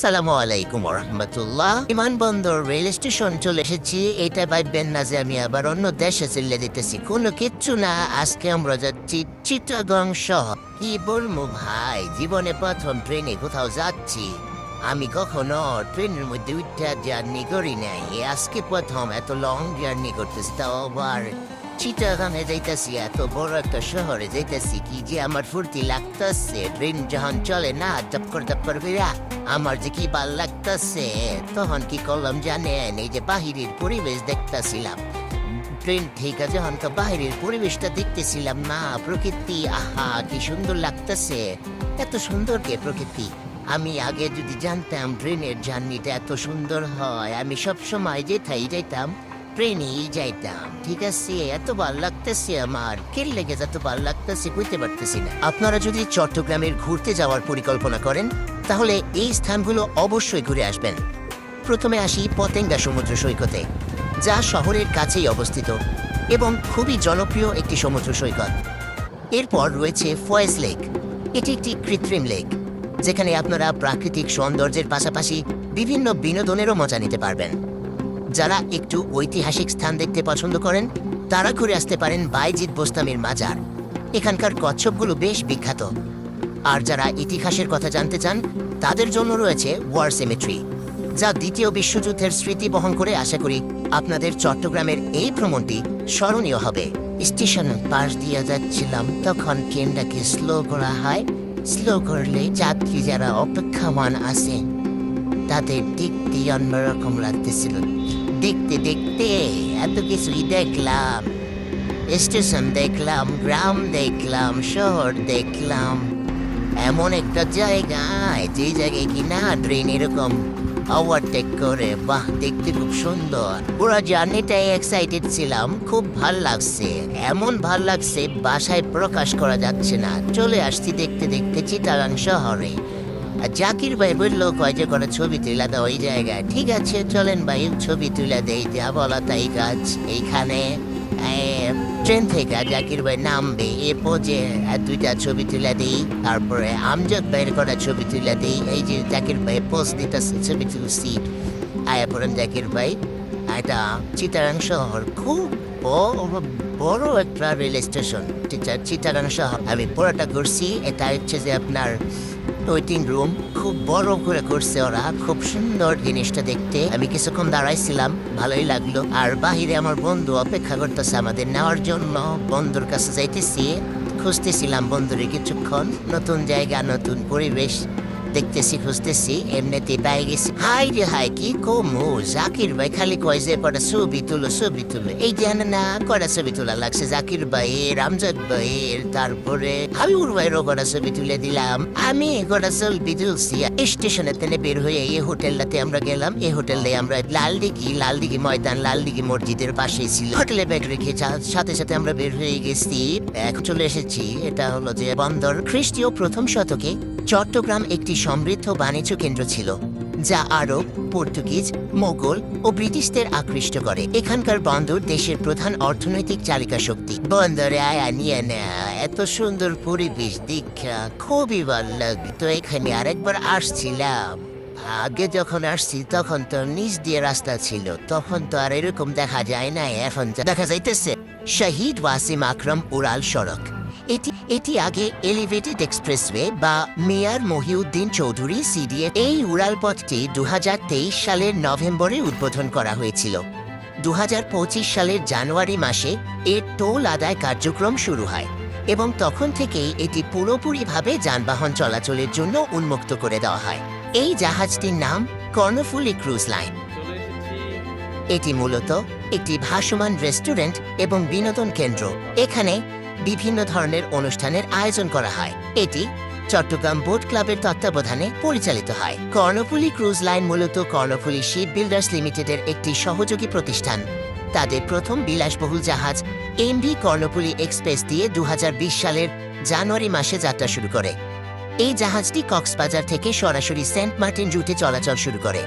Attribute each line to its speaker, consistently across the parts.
Speaker 1: আসসালামু আলাইকুম রহমতুল্লাহ বিমানবন্দর রেল স্টেশন চলে এসেছি। এটা ভাববেন না যে আমি আবার অন্য দেশে চলে দিতেছি কোনো কিচ্ছু না, আজকে আমরা যাচ্ছি চিটাগং শহর। কি বলব ভাই, জীবনে প্রথম ট্রেনে কোথাও যাচ্ছি। আমি কখনো ট্রেনের মধ্যে উঠে জার্নি করি নাই। আজকে প্রথম এত লং জার্নি করতেছি, তাও আবার চিটাগাঙে যাইতেছি, এত বড় একটা শহরে যাইতেছি, কি যে আমার ফুর্তি লাগতেছে। ট্রেন যখন চলে না দপ করে দপ করে বেরা আমার যে কি ভালো লাগতেছে, তখন কি করলাম জানেন? এই যে বাহিরের পরিবেশ দেখতেছিলাম। ট্রেন ঠিক আছে যখন তো বাহিরের পরিবেশটা দেখতেছিলাম, না, প্রকৃতি, আহা, কি সুন্দর লাগতেছে। এত সুন্দর কে প্রকৃতি? আমি আগে যদি জানতাম, ট্রেনের জার্নিটা এত সুন্দর হয়, আমি সব সময় যেথাই যাইতাম যাইতাম, ঠিক আছে? এত ভালো লাগতেছে আমার। কে লেগে এত ভালো লাগতেছে বুঝতে পারতেছি না। আপনারা যদি চট্টগ্রামের ঘুরতে যাওয়ার পরিকল্পনা করেন, তাহলে এই স্থানগুলো অবশ্যই ঘুরে আসবেন। প্রথমে আসি পতেঙ্গা সমুদ্র সৈকতে, যা শহরের কাছেই অবস্থিত এবং খুবই জনপ্রিয় একটি সমুদ্র সৈকত। এরপর রয়েছে ফয়েজ লেক। এটি একটি কৃত্রিম লেক, যেখানে আপনারা প্রাকৃতিক সৌন্দর্যের পাশাপাশি বিভিন্ন বিনোদনেরও মজা নিতে পারবেন। যারা একটু ঐতিহাসিক স্থান দেখতে পছন্দ করেন, তারা ঘুরে আসতে পারেন বাইজিৎ বোস্তামির মাজার। এখানকার কচ্ছপগুলো বেশ বিখ্যাত। আর যারা ইতিহাসের কথা জানতে চান, তাদের জন্য রয়েছে ওয়ার সেমেট্রি, যা দ্বিতীয় বিশ্বযুদ্ধের স্মৃতি বহন করে আশা করি আপনাদের চট্টগ্রামের এই ভ্রমণটি স্মরণীয় হবে। স্টেশন পাশ দিয়ে যাচ্ছিলাম, তখন ট্রেনটাকে স্লো করা হয়। স্লো করলে যাত্রী যারা অপেক্ষামান আছেন তাদের দেখতে অন্যরকম লাগতেছিল। দেখতে দেখতে এত কিছুই দেখলাম। স্টেশন দেখলাম, গ্রাম দেখলাম, শহর দেখলাম। এমন একটা জায়গায় যে জায়গায় কিনা ট্রেন এরকম ওভারটেক করে। বাহ, দেখতে খুব সুন্দর। পুরো জার্নিটাই এক্সাইটেড ছিলাম, খুব ভালো লাগছে। এমন ভালো লাগছে, বাসায় প্রকাশ করা যাচ্ছে না। চলে আসছি দেখতে দেখতে চিটাগাং শহরে। আর জাকির ভাই বলল, কয় যে কোনো ছবি তুলে দাও ওই জায়গায়। ঠিক আছে, চলেন ভাই, ছবি তুলে দেই, যা বলা তাই কাজ এইখানে। ট্রেন থেকে জাকির ভাই নামবে, এ পোজে দুইটা ছবি তুলে দিই, তারপরে আমজাদ ভাইয়ের করা ছবি তুলে দিই, এই যে জাকির ভাই পোস্ট দিতেছে ছবি তুলছি। আয়া পড়েন জাকির ভাই, এটা চিটাগাং শহর, খুব বড় একটা রেল স্টেশন। চিটাগাং শহর, আমি পুরোটা ঘুরছি, এটা হচ্ছে যে আপনার ওয়েটিং রুম, খুব বড় করে করছে ওরা, খুব সুন্দর জিনিসটা দেখতে। আমি কিছুক্ষণ দাঁড়াইছিলাম, ভালোই লাগল। আর বাহিরে আমার বন্ধু অপেক্ষা করতেছে আমাদের নেওয়ার জন্য। বন্ধুর কাছে যাইতেছি, খুঁজতেছিলাম বন্ধুরে কিছুক্ষণ। নতুন জায়গা, নতুন পরিবেশ। দেখতেছি, খুঁজতেছি এমনিতে পেয়ে গেছি। হাই রে হাই, কি কমু? জাকির ভাই খালি কয় যে কটা ছবি তুলো ছবি তুলো। এই জানে না কটা ছবি তোলা লাগছে? জাকির ভাইয়ের, আমজাদ ভাইয়ের, তারপরে আমি হাবিবুর ভাইয়েরও কটা ছবি তুলে দিলাম। আমি কটা ছবি তুলছি। স্টেশনে তেনে বের হয়ে এই হোটেলটাতে আমরা গেলাম। এই হোটেলে আমরা লাল দিঘি লাল দিঘি ময়দান লাল দিঘি মসজিদের পাশেই ছিল। হোটেলে ব্যাগ রেখে সাথে সাথে আমরা বের হয়ে গেছি। এখন চলে এসেছি, এটা হলো যে বন্দর খ্রিস্টীয় প্রথম শতকে। চট্টগ্রাম একটি সমৃদ্ধ বাণিজ্য কেন্দ্র ছিল, যা আরব, পর্তুগিজ, মোগল ও ব্রিটিশদের আকৃষ্ট করে। এখানকার বন্দর দেশের প্রধান অর্থনৈতিক চালিকা শক্তি। বন্দরে আয়া নিয়ে নেয়া, এত সুন্দর পরিবেশ, দীক্ষা, খুবই ভালো লাগে তো এখানে আরেকবার আসছিলাম। আগে যখন আসছি, তখন তো নিচ দিয়ে রাস্তা ছিল। তখন তো আর এরকম দেখা যায় না এখন দেখা যাইতেছে। শহীদ ওয়াসিম আকরম উড়াল সড়ক। এটি এটি আগে এলিভেটেড এক্সপ্রেসওয়ে বা মেয়ার মহিউদ্দিন চৌধুরী সিডিএ এই উড়াল পথটি দু সালের নভেম্বরে উদ্বোধন করা হয়েছিল। দু সালের জানুয়ারি মাসে এর টোল আদায় কার্যক্রম শুরু হয় এবং তখন থেকেই এটি পুরোপুরিভাবে যানবাহন চলাচলের জন্য উন্মুক্ত করে দেওয়া হয়। এই জাহাজটির নাম কর্ণফুলি ক্রুজ লাইন। এটি মূলত একটি ভাসমান রেস্টুরেন্ট এবং বিনোদন কেন্দ্র। এখানে বিভিন্ন ধরনের অনুষ্ঠানের আয়োজন করা হয়। এটি চট্টগ্রাম বোট ক্লাবের তত্ত্বাবধানে পরিচালিত হয়। কর্ণফুলী ক্রুজ লাইন মূলত কর্ণফুলী শিপ বিল্ডার্স লিমিটেডের একটি সহযোগী প্রতিষ্ঠান। তাদের প্রথম বিলাসবহুল জাহাজ এমভি কর্ণফুলী এক্সপ্রেস দিয়ে দু হাজার বিশ সালের জানুয়ারি মাসে যাত্রা শুরু করে। এই জাহাজটি কক্সবাজার থেকে সরাসরি সেন্ট মার্টিন রুটে চলাচল শুরু করে,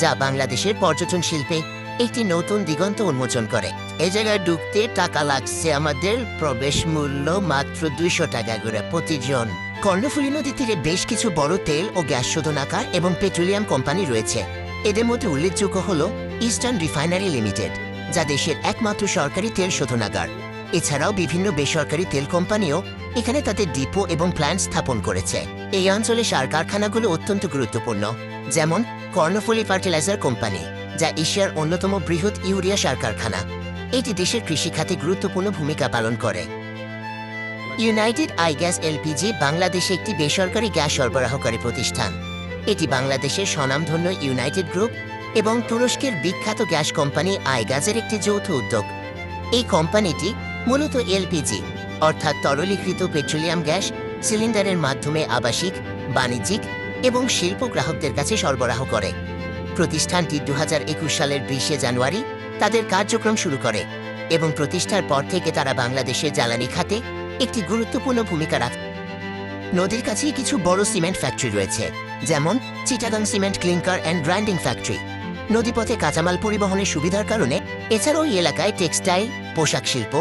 Speaker 1: যা বাংলাদেশের পর্যটন শিল্পে একটি নতুন দিগন্ত উন্মোচন করে। এই জায়গায় ঢুকতে টাকা লাগছে আমাদের, প্রবেশ মূল্য মাত্র দুইশো টাকা করে প্রতিজন। কর্ণফুলী নদীর তীরে বেশ কিছু বড় তেল ও গ্যাস শোধনাগার এবং পেট্রোলিয়াম কোম্পানি রয়েছে। এদের মধ্যে উল্লেখযোগ্য হল ইস্টার্ন রিফাইনারি লিমিটেড, যা দেশের একমাত্র সরকারি তেল শোধনাগার এছাড়াও বিভিন্ন বেসরকারি তেল কোম্পানিও এখানে তাদের ডিপো এবং প্ল্যান্ট স্থাপন করেছে। এই অঞ্চলে সার কারখানাগুলো অত্যন্ত গুরুত্বপূর্ণ, যেমন কর্ণফুলী ফার্টিলাইজার কোম্পানি। যা এশিয়ার অন্যতম বৃহৎ ইউরিয়া সার কারখানা। এটি দেশের কৃষিখাতে গুরুত্বপূর্ণ ভূমিকা পালন করে। ইউনাইটেড আই গ্যাস এলপিজি বাংলাদেশে একটি বেসরকারি গ্যাস সরবরাহকারী প্রতিষ্ঠান। এটি বাংলাদেশের স্বনামধন্য ইউনাইটেড গ্রুপ এবং তুরস্কের বিখ্যাত গ্যাস কোম্পানি আই আইগাজের একটি যৌথ উদ্যোগ। এই কোম্পানিটি মূলত এলপিজি অর্থাৎ তরলীকৃত পেট্রোলিয়াম গ্যাস, সিলিন্ডারের মাধ্যমে আবাসিক, বাণিজ্যিক এবং শিল্প গ্রাহকদের কাছে সরবরাহ করে। প্রতিষ্ঠানটি দুহাজার একুশ সালের বিশে জানুয়ারি তাদের কার্যক্রম শুরু করে এবং প্রতিষ্ঠার পর থেকে তারা বাংলাদেশের জ্বালানি খাতে একটি গুরুত্বপূর্ণ ভূমিকা রাখে নদীর কাছেই কিছু বড় সিমেন্ট ফ্যাক্টরি রয়েছে, যেমন Chittagong cement clinker and grinding factory. নদীপথে কাঁচামাল পরিবহনের সুবিধার কারণে এছাড়াও এই এলাকায় টেক্সটাইল, পোশাক শিল্প,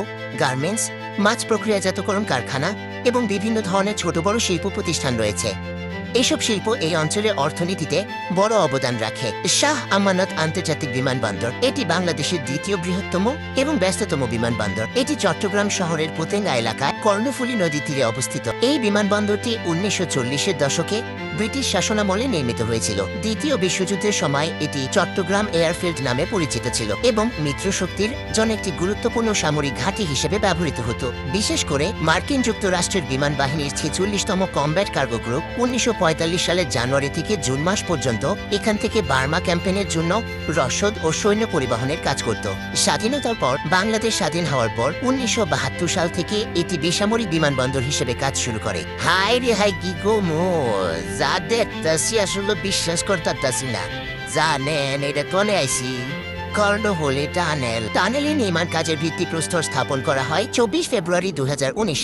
Speaker 1: গার্মেন্টস, মাছ প্রক্রিয়াজাতকরণ কারখানা এবং বিভিন্ন ধরনের ছোট বড় শিল্প প্রতিষ্ঠান রয়েছে। এইসব শিল্প এই অঞ্চলের অর্থনীতিতে বড় অবদান রাখে। শাহ আমানত আন্তর্জাতিক বিমানবন্দর, এটি বাংলাদেশের দ্বিতীয় বৃহত্তম এবং ব্যস্ততম বিমানবন্দর। এটি চট্টগ্রাম শহরের পোতেঙ্গা এলাকায় কর্ণফুলী নদীর তীরে অবস্থিত। এই বিমানবন্দরটি উনিশশো চল্লিশের দশকে ব্রিটিশ শাসনামলে নির্মিত হয়েছিল। দ্বিতীয় বিশ্বযুদ্ধের সময় এটি চট্টগ্রাম এয়ারফিল্ড নামে পরিচিত ছিল এবং মিত্রশক্তির জন্য একটি গুরুত্বপূর্ণ সামরিক ঘাঁটি হিসেবে ব্যবহৃত হতো। বিশেষ করে মার্কিন যুক্তরাষ্ট্রের বিমান বাহিনীর ছেচল্লিশতম কমব্যাট কার্গো গ্রুপ উনিশশো সালের জানুয়ারি থেকে জুন মাস পর্যন্ত এখান থেকে বার্মা ক্যাম্পেনের জন্য রসদ ও সৈন্য পরিবহনের কাজ করত। স্বাধীনতার পর বাংলাদেশ স্বাধীন হওয়ার পর উনিশশো বাহাত্তর সাল থেকে এটি বেসামরিক বিমানবন্দর হিসেবে কাজ শুরু করে। হাই রে হাই কি গো মো যা দেখতাছি আসলে বিশ্বাস করতাছি না জানেন এটা কোনে আইসি কর্ণহোলি টানেল। টানেলের নির্মাণ কাজের ভিত্তিপ্রস্তর স্থাপন করা হয় চব্বিশ ফেব্রুয়ারি দু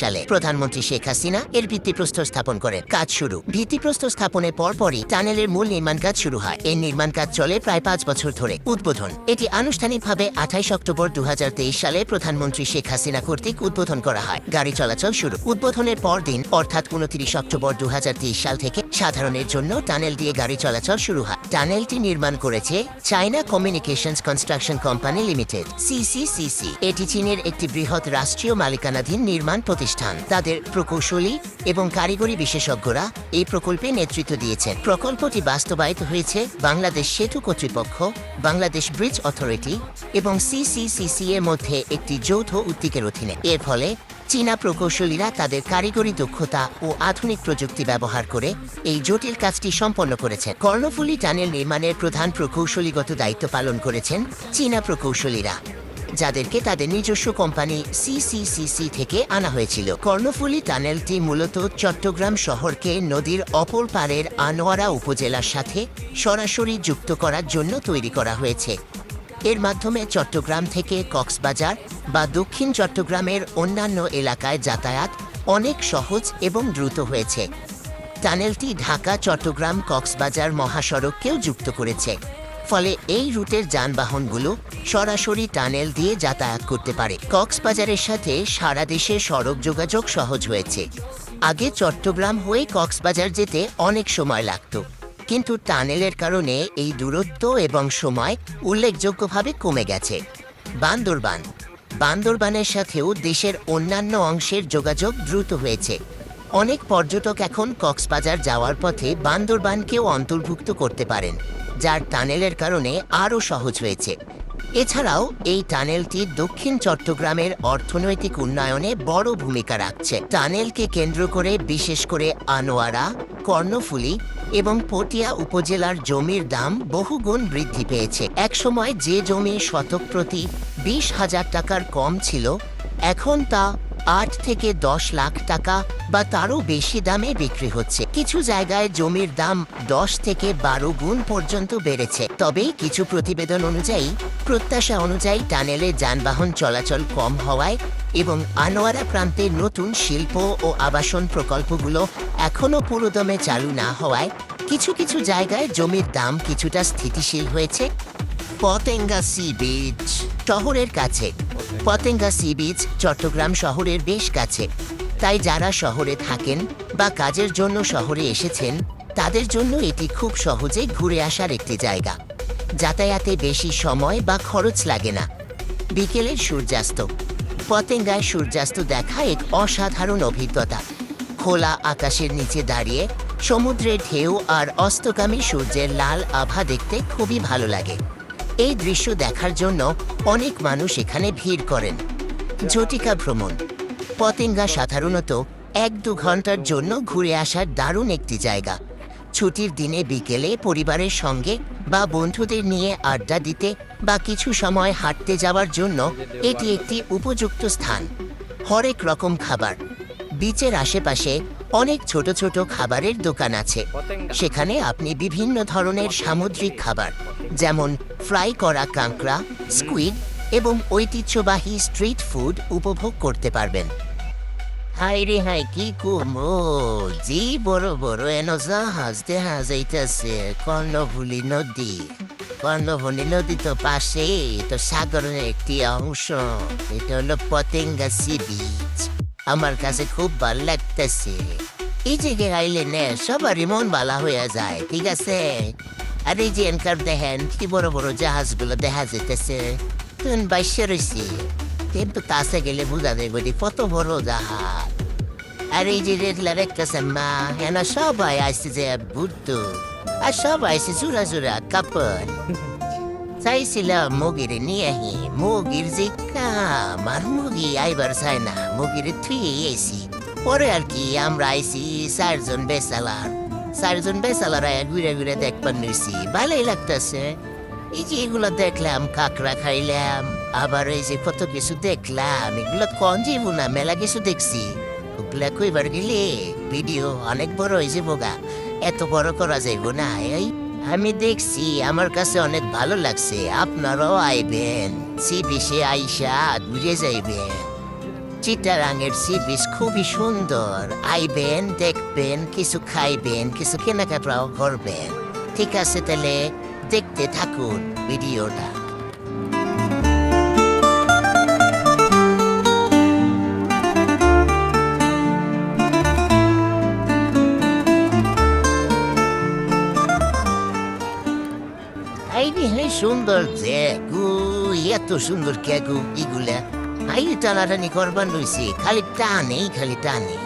Speaker 1: সালে। প্রধানমন্ত্রী শেখ হাসিনা এর ভিত্তিপ্রস্তর স্থাপন করেন কাজ শুরু। ভিত্তিপ্রস্তর স্থাপনের পরপরই টানেলের মূল নির্মাণ কাজ শুরু হয়। এই নির্মাণ কাজ চলে প্রায় পাঁচ বছর ধরে। উদ্বোধন। এটি আনুষ্ঠানিকভাবে আঠাইশ অক্টোবর দুহাজার তেইশ সালে প্রধানমন্ত্রী শেখ হাসিনা কর্তৃক উদ্বোধন করা হয়। গাড়ি চলাচল শুরু। উদ্বোধনের পর দিন অর্থাৎ উনত্রিশ অক্টোবর দু হাজার তেইশ সাল থেকে সাধারণের জন্য টানেল দিয়ে গাড়ি চলাচল শুরু হয়। টানেলটি নির্মাণ করেছে China communications construction company limited CCCC এটি চীনের একটি বৃহৎ রাষ্ট্রীয় মালিকানাধীন নির্মাণ প্রতিষ্ঠান। তাদের প্রকৌশলী এবং কারিগরি বিশেষজ্ঞরা এই প্রকল্পে নেতৃত্ব দিয়েছেন। প্রকল্পটি বাস্তবায়িত হয়েছে বাংলাদেশ সেতু কর্তৃপক্ষ, বাংলাদেশ ব্রিজ অথরিটি এবং সিসিসিসি এর মধ্যে একটি যৌথ উদ্যোগের অধীনে। এর ফলে চীনা প্রকৌশলীরা তাদের কারিগরি দক্ষতা ও আধুনিক প্রযুক্তি ব্যবহার করে এই জটিল কাজটি সম্পন্ন করেছেন। কর্ণফুলী টানেল নির্মাণের প্রধান প্রকৌশলীগত দায়িত্ব পালন করেছেন চীনা প্রকৌশলীরা, যাদেরকে তাদের নিজস্ব কোম্পানি সিসিসিসি থেকে আনা হয়েছিল। কর্ণফুলী টানেলটি মূলত চট্টগ্রাম শহরকে নদীর অপর পারের আনোয়ারা উপজেলার সাথে সরাসরি যুক্ত করার জন্য তৈরি করা হয়েছে। এর মাধ্যমে চট্টগ্রাম থেকে কক্সবাজার বা দক্ষিণ চট্টগ্রামের অন্যান্য এলাকায় যাতায়াত অনেক সহজ এবং দ্রুত হয়েছে। টানেলটি ঢাকা চট্টগ্রাম কক্সবাজার মহাসড়ককেও যুক্ত করেছে। ফলে এই রুটের যানবাহনগুলো সরাসরি টানেল দিয়ে যাতায়াত করতে পারে। কক্সবাজারের সাথে সারা দেশে সড়ক যোগাযোগ সহজ হয়েছে। আগে চট্টগ্রাম হয়ে কক্সবাজার যেতে অনেক সময় লাগতো। কিন্তু টানেলের কারণে এই দূরত্ব এবং সময় উল্লেখযোগ্যভাবে কমে গেছে। বান্দরবান। বান্দরবানের সাথেও দেশের অন্যান্য অংশের যোগাযোগ দ্রুত হয়েছে। অনেক পর্যটক এখন কক্সবাজার যাওয়ার পথে বান্দরবানকেও অন্তর্ভুক্ত করতে পারেন, যার টানেলের কারণে আরও সহজ হয়েছে। এছাড়াও, এই টানেলটি দক্ষিণ চট্টগ্রামের অর্থনৈতিক উন্নয়নে বড় ভূমিকা রাখছে। টানেলকে কেন্দ্র করে বিশেষ করে আনোয়ারা, কর্ণফুলী এবং পটিয়া উপজেলার জমির দাম বহুগুণ বৃদ্ধি পেয়েছে। একসময় যে জমি শতক প্রতি বিশ হাজার টাকার কম ছিল, এখন তা আট থেকে দশ লাখ টাকা বা তারও বেশি দামে বিক্রি হচ্ছে। কিছু জায়গায় জমির দাম দশ থেকে বারো গুণ পর্যন্ত বেড়েছে। তবে কিছু প্রতিবেদন অনুযায়ী, প্রত্যাশা অনুযায়ী টানেলে যানবাহন চলাচল কম হওয়ায় এবং আনোয়ারা প্রান্তে নতুন শিল্প ও আবাসন প্রকল্পগুলো এখনও পুরোদমে চালু না হওয়ায় কিছু কিছু জায়গায় জমির দাম কিছুটা স্থিতিশীল হয়েছে। পতেঙ্গা সি বিচ শহরের কাছে। পতেঙ্গা সি বিচ চট্টগ্রাম শহরের বেশ কাছে। তাই যারা শহরে থাকেন বা কাজের জন্য শহরে এসেছেন, তাদের জন্য এটি খুব সহজে ঘুরে আসার একটি জায়গা। যাতায়াতে বেশি সময় বা খরচ লাগে না। বিকেলের সূর্যাস্ত। পতেঙ্গায় সূর্যাস্ত দেখা এক অসাধারণ অভিজ্ঞতা। খোলা আকাশের নিচে দাঁড়িয়ে সমুদ্রের ঢেউ আর অস্তগামী সূর্যের লাল আভা দেখতে খুবই ভালো লাগে। এই দৃশ্য দেখার জন্য অনেক মানুষ এখানে ভিড় করেন। ঝটিকা ভ্রমণ। পতেঙ্গা সাধারণত এক দু ঘণ্টার জন্য ঘুরে আসার দারুণ একটি জায়গা। ছুটির দিনে বিকেলে পরিবারের সঙ্গে বা বন্ধুদের নিয়ে আড্ডা দিতে বা কিছু সময় হাঁটতে যাওয়ার জন্য এটি একটি উপযুক্ত স্থান। হরেক রকম খাবার। বিচের আশেপাশে অনেক ছোট ছোট খাবারের দোকান আছে। সেখানে আপনি বিভিন্ন ধরনের সামুদ্রিক খাবার, যেমন ফ্রাই করা কাঁকড়া, স্কুইড এবং ঐতিহ্যবাহী স্ট্রিট ফুড উপভোগ করতে পারবেন। হাই রে হাই কি কুমো জি, বড় বড় এনো জাহাজ দেখা যাইতেছে কর্ণভুলি নদী কর্ণভুলি নদী তো পাশে, তো সাগরের একটি অংশ। এটা হলো পতেঙ্গা সি বিচ। আমার কাছে খুব ভালো লাগতেছে। এই জায়গায় আইলে নে সবারই মন ভালো হয়ে যায় ঠিক আছে আর এই যে এনকার দেখেন কি বড় বড় জাহাজগুলো দেখা যেতেছে তুন বাইশে রয়েছি কিন্তু কাছে গেলে বোঝা যে কত বড় জাহাজ আর এই যে রেগুলার একটা মা এনা সবাই আসছে যে বুদ্ধ আর সবাই আসছে জোড়া জোড়া কাপড় চাইছিলাম মুগিরে নিয়ে আহি মুগির যে কাম আর মুগি আইবার চাই না মুগির থুয়ে এসি পরে আর কি, আমরা আইসি চারজন বেসালার চারজন বেসালার আয়া ঘুরে ঘুরে দেখবার নিয়েছি ভালোই লাগতেছে। এই যে এগুলো দেখলাম কাঁকড়া খাইলাম, আবার এই যে কত কিছু দেখলাম, এগুলো কন যাইব না মেলা কিছু দেখছি। ওগুলা কইবার গেলে ভিডিও অনেক বড় হয়ে যাব গা, এত বড় করা যাইব না। এই আমি দেখছি, আমার কাছে অনেক ভালো লাগছে, আপনারাও আইবেন, সি বিচে আইসা ঘুরে যাইবেন। চিটারাঙের সি বিচ খুবই সুন্দর। আইবেন, দেখবেন, কিছু খাইবেন, কিছু কেনাকাটাও করবেন। ঠিক আছে তাহলে, দেখতে থাকুন ভিডিওটা। সুন্দর যে গু এত সুন্দর কে গু ইগুলা আই টানাটানি করবার লইছি খালি টানেই খালি টানে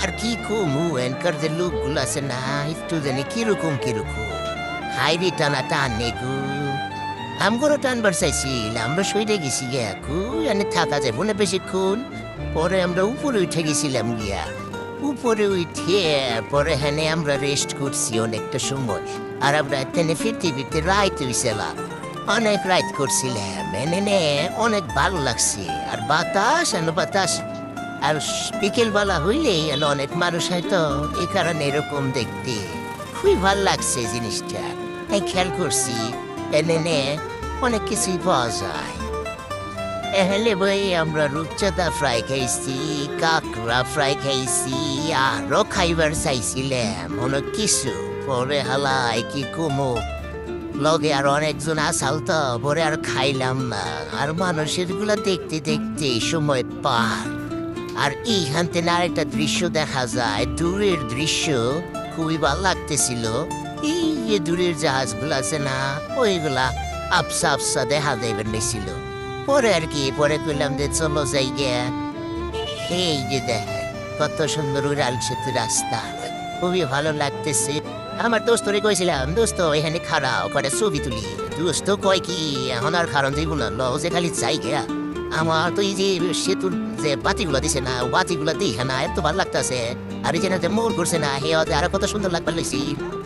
Speaker 1: আর কি কমু এনকার যে লোকগুলো আছে না একটু জানি কীরকম কীরকম হাইরি টানা টানে গু আমগরও টানবার চাইছিল আমরা সইরে গেছি গিয়া গু এনে থাকা যাব না বেশিক্ষণ পরে আমরা উপরে উঠে গেছিলাম গিয়া উপরে উঠে পরে হেনে আমরা রেস্ট করছি অনেকটা সময় আর আমরা তেনে ফিরতে ফিরতে রাইট হয়েছিলাম অনেক রাইড করছিলাম। নে অনেক ভালো লাগছে। আর বাতাস আর বাতাস। আর বিকেলবেলা হইলেই অনেক মানুষ হয়তো এই কারণে এরকম দেখতে। খুবই ভালো লাগছে জিনিসটা। এই খেয়াল করছি, এনে নে অনেক কিছুই পাওয়া যায়। এহলে বই আমরা রূপচাঁদা ফ্রাই খাইছি, কাঁকড়া ফ্রাই খাইছি আরও খাইবার চাইছিলাম। অনেক কিছু। পরে হালাই কি কুমু লগে আর অনেকজন আসাল তো পরে আর খাইলাম না। আর মানুষেরগুলা দেখতে দেখতে সময় পার। আর এইখান থেকে আরেকটা দৃশ্য দেখা যায়। দূরের দৃশ্য খুবই ভালো লাগতেছিল। এই যে দূরের জাহাজগুলো আছে না, ওইগুলা আপসা আপসা দেখা দেবেন নিছিল। পরে আর কি, পরে কইলাম যে চলো যাই গিয়া এই যে দেখ, কত সুন্দর উড়াল সেতু রাস্তা। খুবই ভালো লাগতেছে। আমার দোস্তরে কইছিলাম, দোস্ত, এখানে খারাপ করে ছবি তুলি। দোস্ত কয় কি, এখন আর কারণ যাইব না ল যে খালি যাই গিয়া। আমার তো এই যে সেতুর যে বাতিগুলো দিছে না বাতিগুলো দেখে না, এত ভালো লাগতেছে। আর এই যে মোর করছে না, হে আরও কত সুন্দর লাগবার লইছি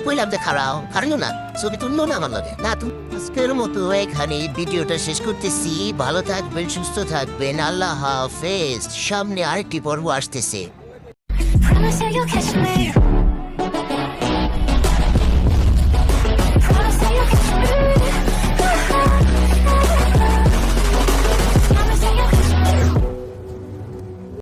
Speaker 1: কইলাম যে খারাও খারিও না, ছবি তুললো না আমার লগে। না তুমি আজকের মতো এখানে ভিডিওটা শেষ করতেছি। ভালো থাকবেন, সুস্থ থাকবেন, আল্লাহ হাফেজ। সামনে আরেকটি পর্ব আসতেছে।
Speaker 2: Promise you'll catch me